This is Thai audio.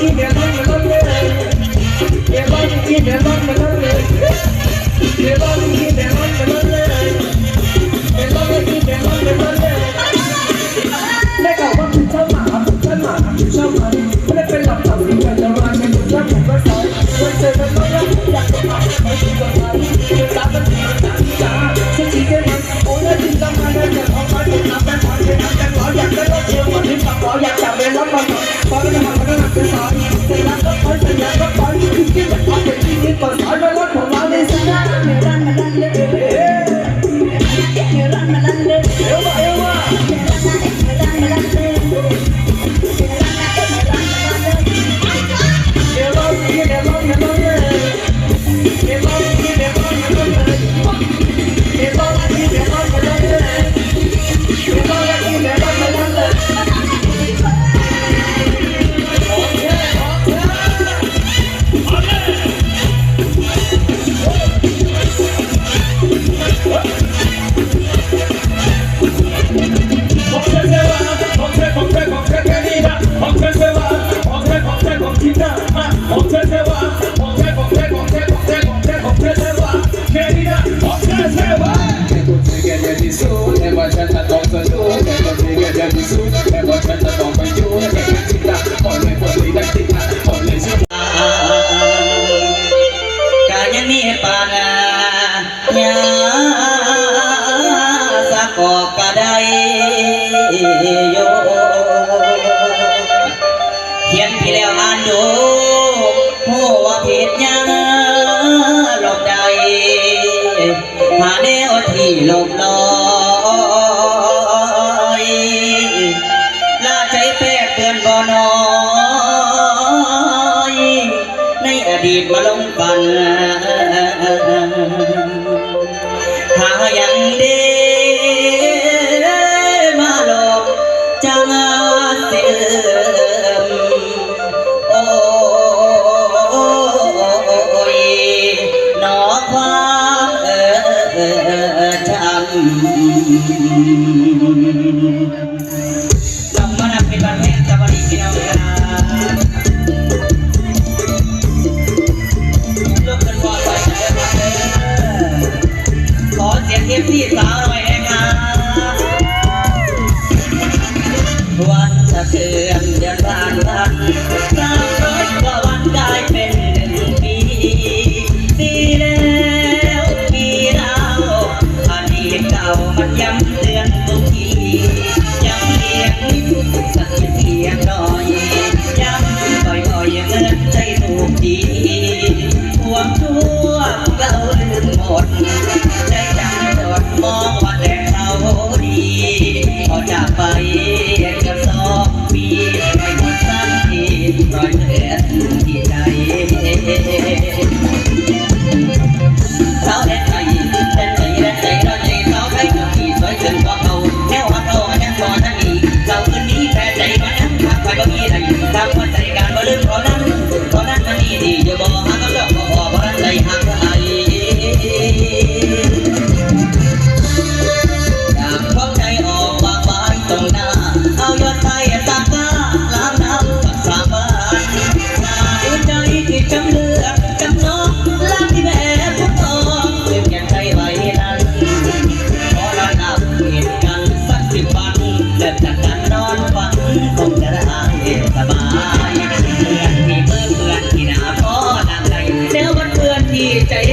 ที่เดือที่เด็ยู่ล้น ดีบมาลงฝันถ้ายังดีมาหลอกจังเสื่อมโอ้ยนอความเอำ ฟซีสาวหน่อนะครับวันจะเจอ Okay,